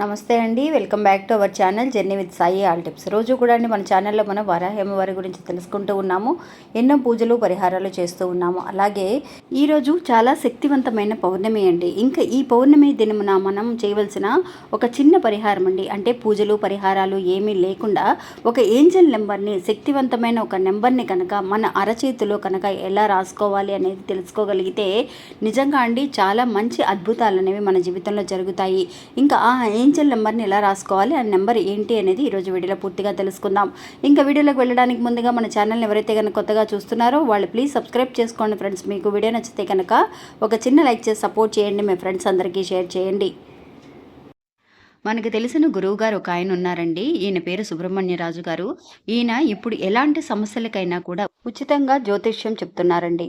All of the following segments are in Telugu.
నమస్తే అండి welcome back to our channel journey with Sai all tips. రోజు కూడా అండి మన ఛానల్లో మనం వరాహేమవారి గురించి తెలుసుకుంటూ ఉన్నాము ఎన్నో పూజలు పరిహారాలు చేస్తూ ఉన్నాము. అలాగే ఈరోజు చాలా శక్తివంతమైన పౌర్ణమి అండి. ఇంకా ఈ పౌర్ణమి దినమున మనం చేయవలసిన ఒక చిన్న పరిహారం అండి. అంటే పూజలు పరిహారాలు ఏమీ లేకుండా ఒక ఏంజల్ నెంబర్ని శక్తివంతమైన ఒక నెంబర్ని కనుక మన అరచేతిలో కనుక ఎలా రాసుకోవాలి అనేది తెలుసుకోగలిగితే నిజంగా అండి చాలా మంచి అద్భుతాలు అనేవి మన జీవితంలో జరుగుతాయి. ఇంకా ఆ ఏంజల్ నెంబర్ని ఎలా రాసుకోవాలి ఆ నెంబర్ ఏంటి అనేది ఈరోజు వీడియోలో పూర్తిగా తెలుసుకుందాం. ఇంకా వీడియోలోకి వెళ్ళడానికి ముందుగా మన ఛానల్ని ఎవరైతే కనుక కొత్తగా చూస్తున్నారో వాళ్ళు ప్లీజ్ సబ్స్క్రైబ్ చేసుకోండి ఫ్రెండ్స్. మీకు వీడియో నచ్చితే కనుక ఒక చిన్న లైక్ చేసి సపోర్ట్ చేయండి మీ ఫ్రెండ్స్ అందరికీ షేర్ చేయండి. మనకు తెలిసిన గురువు గారు ఒక ఆయన ఉన్నారండి. ఈయన పేరు సుబ్రహ్మణ్యరాజు గారు. ఈయన ఇప్పుడు ఎలాంటి సమస్యలకైనా కూడా ఉచితంగా జ్యోతిష్యం చెప్తున్నారండి.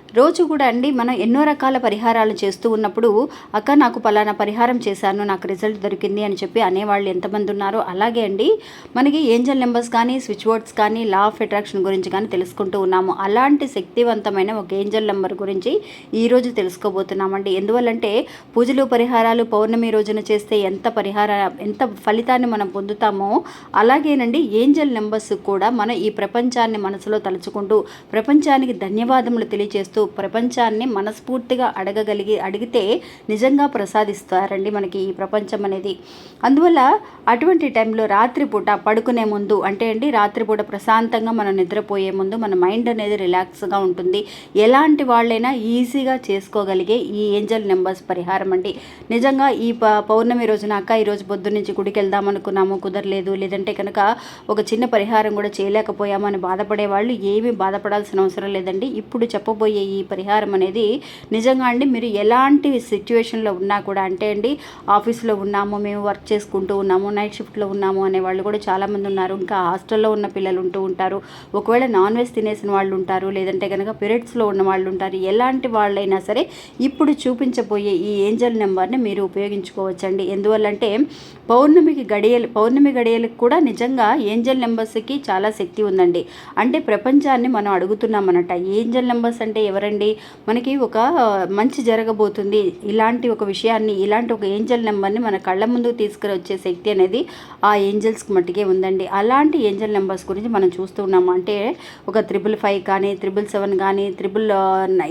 రోజు కూడా అండి మనం ఎన్నో రకాల పరిహారాలు చేస్తూ ఉన్నప్పుడు అక్క నాకు పలానా పరిహారం చేశాను నాకు రిజల్ట్ దొరికింది అని చెప్పి అనేవాళ్ళు ఎంతమంది ఉన్నారో అలాగే అండి. మనకి ఏంజల్ నెంబర్స్ కానీ స్విచ్ బోర్డ్స్ కానీ లా ఆఫ్ అట్రాక్షన్ గురించి కానీ తెలుసుకుంటూ ఉన్నాము. అలాంటి శక్తివంతమైన ఒక ఏంజల్ నెంబర్ గురించి ఈరోజు తెలుసుకోబోతున్నామండి. ఎందువల్లంటే పూజలు పరిహారాలు పౌర్ణమి రోజున చేస్తే ఎంత పరిహార ఎంత ఫలితాన్ని మనం పొందుతామో అలాగేనండి ఏంజల్ నెంబర్స్ కూడా మన ఈ ప్రపంచాన్ని మనసులో తలుచుకుంటూ ప్రపంచానికి ధన్యవాదములు తెలియజేస్తూ ప్రపంచాన్ని మనస్ఫూర్తిగా అడగగలిగి అడిగితే నిజంగా ప్రసాదిస్తారండి మనకి ఈ ప్రపంచం అనేది. అందువల్ల అటువంటి టైంలో రాత్రిపూట పడుకునే ముందు అంటే అండి రాత్రిపూట ప్రశాంతంగా మనం నిద్రపోయే ముందు మన మైండ్ అనేది రిలాక్స్గా ఉంటుంది. ఎలాంటి వాళ్ళైనా ఈజీగా చేసుకోగలిగే ఈ ఏంజల్ నెంబర్స్ పరిహారం అండి. నిజంగా ఈ ప పౌర్ణమి రోజున అక్క ఈరోజు పొద్దు నుంచి గుడికి వెళ్దాం అనుకున్నాము కుదరలేదు. లేదంటే కనుక ఒక చిన్న పరిహారం కూడా చేయలేకపోయామని బాధపడే వాళ్ళు ఏమీ బాధపడాల్సిన అవసరం లేదండి. ఇప్పుడు చెప్పబోయే ఈ ఈ పరిహారం అనేది నిజంగా అండి మీరు ఎలాంటి సిచ్యువేషన్లో ఉన్నా కూడా అంటే అండి ఆఫీస్లో ఉన్నాము మేము వర్క్ చేసుకుంటూ ఉన్నాము నైట్ షిఫ్ట్లో ఉన్నాము అనే వాళ్ళు కూడా చాలామంది ఉన్నారు. ఇంకా హాస్టల్లో ఉన్న పిల్లలు ఉంటూ ఉంటారు. ఒకవేళ నాన్ వెజ్ తినేసిన వాళ్ళు ఉంటారు లేదంటే కనుక పీరియడ్స్లో ఉన్న వాళ్ళు ఉంటారు ఎలాంటి వాళ్ళైనా సరే ఇప్పుడు చూపించబోయే ఈ ఏంజల్ నెంబర్ని మీరు ఉపయోగించుకోవచ్చండి. ఎందువల్లంటే పౌర్ణమికి గడియలు పౌర్ణమి గడియలకు కూడా నిజంగా ఏంజల్ నెంబర్స్కి చాలా శక్తి ఉందండి. అంటే ప్రపంచాన్ని మనం అడుగుతున్నామన్నట ఏంజల్ నెంబర్స్ అంటే ఎవరండి మనకి ఒక మంచి జరగబోతుంది. ఇలాంటి ఒక విషయాన్ని ఇలాంటి ఒక ఏంజల్ నెంబర్ని మన కళ్ళ ముందు తీసుకుని వచ్చే శక్తి అనేది ఆ ఏంజల్స్కి మట్టుకే ఉందండి. అలాంటి ఏంజల్ నెంబర్స్ గురించి మనం చూస్తూ ఉన్నాము. అంటే ఒక త్రిబుల్ ఫైవ్ కానీ త్రిబుల్ సెవెన్ కానీ త్రిబుల్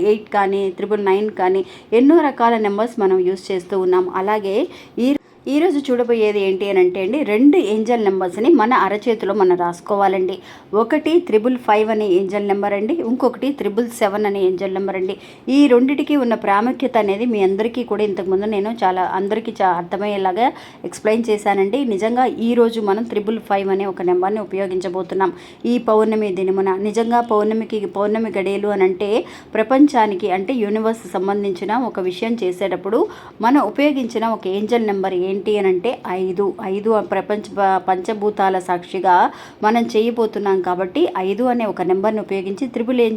ఎయిట్ కానీ త్రిబుల్ నైన్ కానీ ఎన్నో రకాల నెంబర్స్ మనం యూస్ చేస్తూ ఉన్నాం అలాగే ఈ ఈరోజు చూడబోయేది ఏంటి అని అంటే అండి రెండు ఏంజల్ నెంబర్స్ని మన అరచేతిలో మనం రాసుకోవాలండి. ఒకటి త్రిబుల్ ఫైవ్ అనే ఏంజల్ నెంబర్ అండి ఇంకొకటి త్రిబుల్ సెవెన్ అనే ఏంజల్ నెంబర్ అండి. ఈ రెండిటికి ఉన్న ప్రాముఖ్యత అనేది మీ అందరికీ కూడా ఇంతకుముందు నేను చాలా అందరికీ చా అర్థమయ్యేలాగా ఎక్స్ప్లెయిన్ చేశానండి. నిజంగా ఈరోజు మనం త్రిబుల్ ఫైవ్ అనే ఒక నెంబర్ని ఉపయోగించబోతున్నాం. ఈ పౌర్ణమి దినమున నిజంగా పౌర్ణమికి పౌర్ణమి గడియలు అని అంటే ప్రపంచానికి అంటే యూనివర్స్ సంబంధించిన ఒక విషయం చేసేటప్పుడు మనం ఉపయోగించిన ఒక ఏంజల్ నెంబర్ ఏ ఏంటి అని అంటే ఐదు ఐదు ప్రపంచ పంచభూతాల సాక్షిగా మనం చేయబోతున్నాం కాబట్టి ఐదు అనే ఒక నెంబర్ని ఉపయోగించి త్రిబుల్ ఏం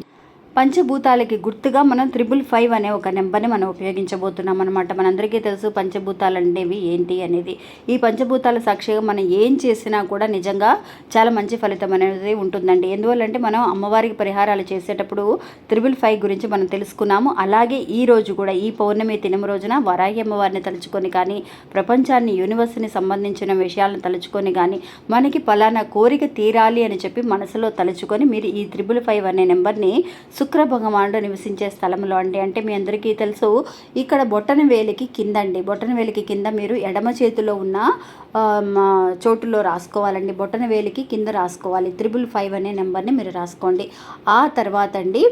పంచభూతాలకి గుర్తుగా మనం త్రిబుల్ ఫైవ్ అనే ఒక నెంబర్ని మనం ఉపయోగించబోతున్నాం అనమాట మనందరికీ తెలుసు పంచభూతాలు అనేవి ఏంటి అనేది. ఈ పంచభూతాల సాక్షిగా మనం ఏం చేసినా కూడా నిజంగా చాలా మంచి ఫలితం అనేది ఉంటుందండి. ఎందువల్లంటే మనం అమ్మవారికి పరిహారాలు చేసేటప్పుడు త్రిబుల్ ఫైవ్ గురించి మనం తెలుసుకున్నాము. అలాగే ఈ రోజు కూడా ఈ పౌర్ణమి తినమ రోజున వరాహి అమ్మవారిని తలుచుకొని కానీ ప్రపంచాన్ని యూనివర్స్ని సంబంధించిన విషయాలను తలుచుకొని కానీ మనకి పలానా కోరిక తీరాలి అని చెప్పి మనసులో తలుచుకొని మీరు ఈ త్రిబుల్ ఫైవ్ అనే నెంబర్ని శుక్ర భగవానుడు నివసించే స్థలంలో అండి. అంటే మీ అందరికీ తెలుసు ఇక్కడ బొట్టన వేలికి కింద అండి బొట్టన వేలికి కింద మీరు ఎడమ చేతిలో ఉన్న చోటులో రాసుకోవాలండి. బొట్టన వేలికి కింద రాసుకోవాలి. త్రిబుల్ ఫైవ్ అనే నెంబర్ని మీరు రాసుకోండి. ఆ తర్వాత అండి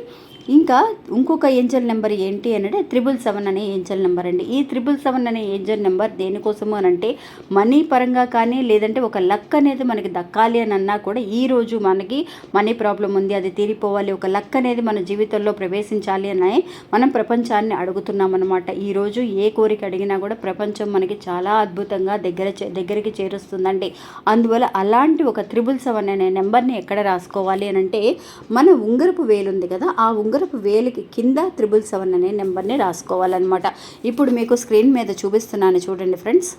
ఇంకా ఇంకొక ఏంజల్ నెంబర్ ఏంటి అంటే త్రిబుల్ సెవెన్ అనే ఏంజల్ నెంబర్ అండి. ఈ త్రిబుల్ సెవెన్ అనే ఏంజల్ నెంబర్ దేనికోసము అని అంటే మనీ పరంగా కానీ లేదంటే ఒక లక్ అనేది మనకి దక్కాలి అని అన్నా కూడా ఈ రోజు మనకి మనీ ప్రాబ్లం ఉంది అది తీరిపోవాలి ఒక లక్ అనేది మన జీవితంలో ప్రవేశించాలి అని మనం ప్రపంచాన్ని అడుగుతున్నాం అనమాట ఈరోజు ఏ కోరిక అడిగినా కూడా ప్రపంచం మనకి చాలా అద్భుతంగా దగ్గర చే- దగ్గరికి చేరుస్తుందండి. అందువల్ల అలాంటి ఒక త్రిబుల్ సెవెన్ అనే నెంబర్ని ఎక్కడ రాసుకోవాలి అని అంటే మన ఉంగరపు వేలు ఉంది కదా ఆ ఉంగరపు వేలికి కింద త్రిబుల్ సెవెన్ అనే నెంబర్ని రాసుకోవాలన్నమాట. ఇప్పుడు మీకు స్క్రీన్ మీద చూపిస్తున్నాను. చూడండి ఫ్రెండ్స్.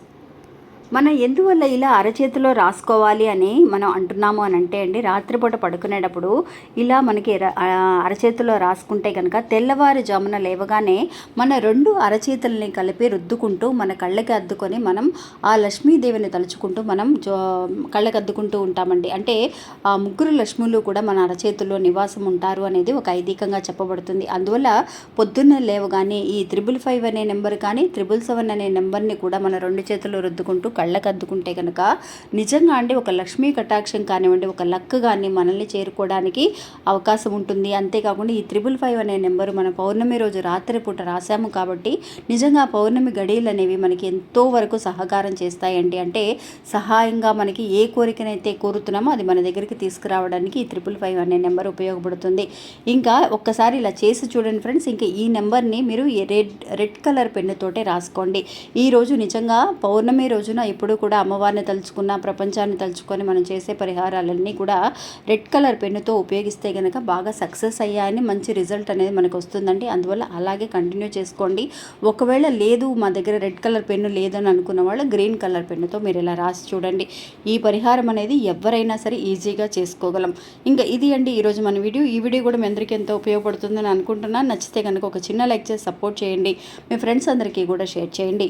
మనం ఎందువల్ల ఇలా అరచేతిలో రాసుకోవాలి అని మనం అంటున్నాము అని అంటే అండి రాత్రిపూట పడుకునేటప్పుడు ఇలా మనకి అరచేతిలో రాసుకుంటే కనుక తెల్లవారుజామున లేవగానే మన రెండు అరచేతుల్ని కలిపి రుద్దుకుంటూ మన కళ్ళకి అద్దుకొని మనం ఆ లక్ష్మీదేవిని తలుచుకుంటూ మనం జో కళ్ళకి అద్దుకుంటూ ఉంటామండి. అంటే ఆ ముగ్గురు లక్ష్ములు కూడా మన అరచేతుల్లో నివాసం ఉంటారు అనేది ఒక ఐదీకంగా చెప్పబడుతుంది. అందువల్ల పొద్దున్న లేవగానే ఈ త్రిబుల్ ఫైవ్ అనే నెంబర్ కానీ త్రిబుల్ సెవెన్ అనే నెంబర్ని కూడా మన రెండు చేతులు రుద్దుకుంటూ కళ్ళకు అద్దుకుంటే కనుక నిజంగా అండి ఒక లక్ష్మీ కటాక్షం కానివ్వండి ఒక లక్ కానీ మనల్ని చేరుకోవడానికి అవకాశం ఉంటుంది. అంతేకాకుండా ఈ త్రిబుల్ ఫైవ్ అనే నెంబర్ మన పౌర్ణమి రోజు రాత్రిపూట రాశాము కాబట్టి నిజంగా పౌర్ణమి గడియలు అనేవి మనకి ఎంతో వరకు సహకారం చేస్తాయండి. అంటే సహాయంగా మనకి ఏ కోరికనైతే కోరుతున్నామో అది మన దగ్గరికి తీసుకురావడానికి ఈ త్రిపుల్ ఫైవ్ అనే నెంబర్ ఉపయోగపడుతుంది. ఇంకా ఒక్కసారి ఇలా చేసి చూడండి ఫ్రెండ్స్ ఇంకా ఈ నెంబర్ని మీరు రెడ్ రెడ్ కలర్ పెన్నుతోటే రాసుకోండి. ఈ రోజు నిజంగా పౌర్ణమి రోజున ఎప్పుడూ కూడా అమ్మవారిని తలుచుకున్న ప్రపంచాన్ని తలుచుకొని మనం చేసే పరిహారాలన్నీ కూడా రెడ్ కలర్ పెన్నుతో ఉపయోగిస్తే కనుక బాగా సక్సెస్ అయ్యాయని మంచి రిజల్ట్ అనేది మనకు వస్తుందండి. అందువల్ల అలాగే కంటిన్యూ చేసుకోండి. ఒకవేళ లేదు మా దగ్గర రెడ్ కలర్ పెన్ను లేదని అనుకున్న వాళ్ళు గ్రీన్ కలర్ పెన్నుతో మీరు ఇలా రాసి చూడండి. ఈ పరిహారం అనేది ఎవరైనా సరే ఈజీగా చేసుకోగలం. ఇంకా ఇది అండి ఈరోజు మన వీడియో. ఈ వీడియో కూడా మీ అందరికీ ఎంతో ఉపయోగపడుతుందని అనుకుంటున్నాను. నచ్చితే కనుక ఒక చిన్న లైక్ చేసి సపోర్ట్ చేయండి. మీ ఫ్రెండ్స్ అందరికీ కూడా షేర్ చేయండి.